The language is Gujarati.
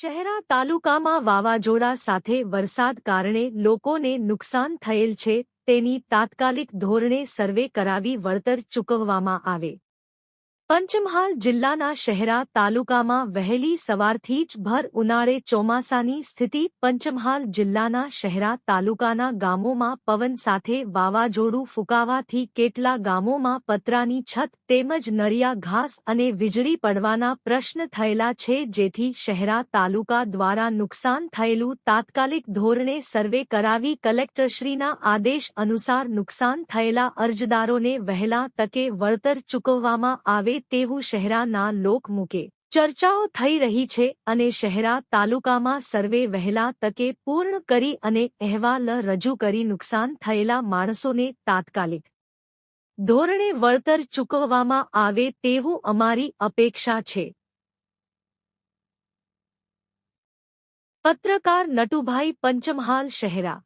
શહેરા તાલુકામાં વાવાઝોડા સાથે વરસાદ કારણે લોકોને નુકસાન થયેલ છે, તેની તાત્કાલિક ધોરણે સર્વે કરાવી વળતર ચૂકવવામાં આવે. પંચમહાલ જિલ્લાના શહેરા તાલુકામાં વહેલી સવારથી જ ભર ઉનાળે ચોમાસાની સ્થિતિ પંચમહાલ જિલ્લાના શહેરા તાલુકાના ગામોમાં પવન સાથે વાવાઝોડું ફૂંકાવાથી કેટલા ગામોમાં પતરાની છત તેમજ નળિયા ઘાસ અને વીજળી પડવાના પ્રશ્ન થયેલા છે જેથી શહેરા તાલુકા દ્વારા નુકસાન થયેલું તાત્કાલિક ધોરણે સર્વે કરાવી કલેક્ટરશ્રીના આદેશ અનુસાર નુકસાન થયેલા અરજદારોને વહેલા તકે વળતર ચૂકવવામાં આવે તેવું શહેરાના લોક મૂકે. ચર્ચાઓ થઈ રહી છે અને શહેરા તાલુકામાં સર્વે વહેલા તકે પૂર્ણ કરી અને અહેવાલ રજૂ કરી નુકસાન થયેલા માણસોને તાત્કાલિક ધોરણે વળતર ચૂકવવામાં આવે તેવું અમારી અપેક્ષા છે. પત્રકાર નટુભાઈ પંચમહાલ શહેરા